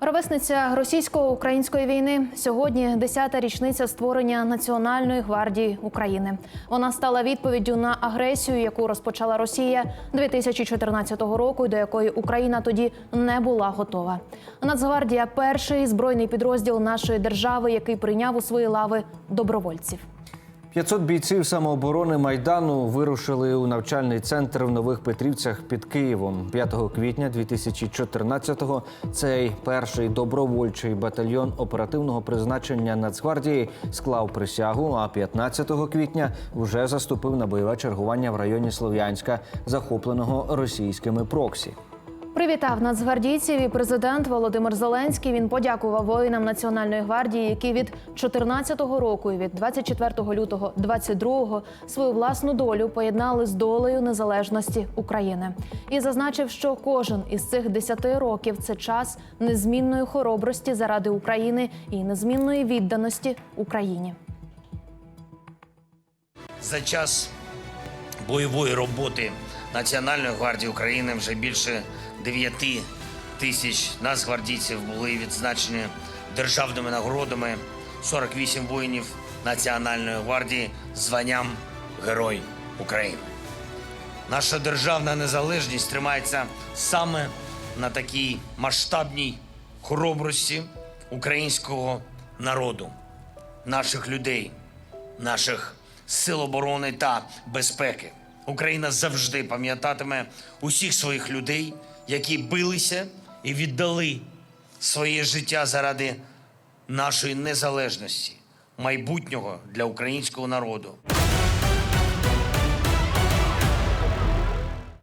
Ровесниця російсько-української війни сьогодні 10-та річниця створення Національної гвардії України. Вона стала відповіддю на агресію, яку розпочала Росія 2014 року, і до якої Україна тоді не була готова. Нацгвардія перший збройний підрозділ нашої держави, який прийняв у свої лави добровольців. 500 бійців самооборони майдану вирушили у навчальний центр в Нових Петрівцях під Києвом 5 квітня 2014-го Цей перший добровольчий батальйон оперативного призначення Нацгвардії склав присягу. А 15 квітня вже заступив на бойове чергування в районі Слов'янська, захопленого російськими проксі. Привітав нацгвардійців і президент Володимир Зеленський. Він подякував воїнам Національної гвардії, які від 14 року і від 24 лютого 22 свою власну долю поєднали з долею незалежності України. І зазначив, що кожен із цих 10 років це час незмінної хоробрості заради України і незмінної відданості Україні. За час бойової роботи Національної гвардії України вже більше 9 тисяч нацгвардійців були відзначені державними нагородами. 48 воїнів Національної гвардії званням Герой України. Наша державна незалежність тримається саме на такій масштабній хоробрості українського народу, наших людей, наших сил оборони та безпеки. Україна завжди пам'ятатиме усіх своїх людей, які билися і віддали своє життя заради нашої незалежності, майбутнього для українського народу.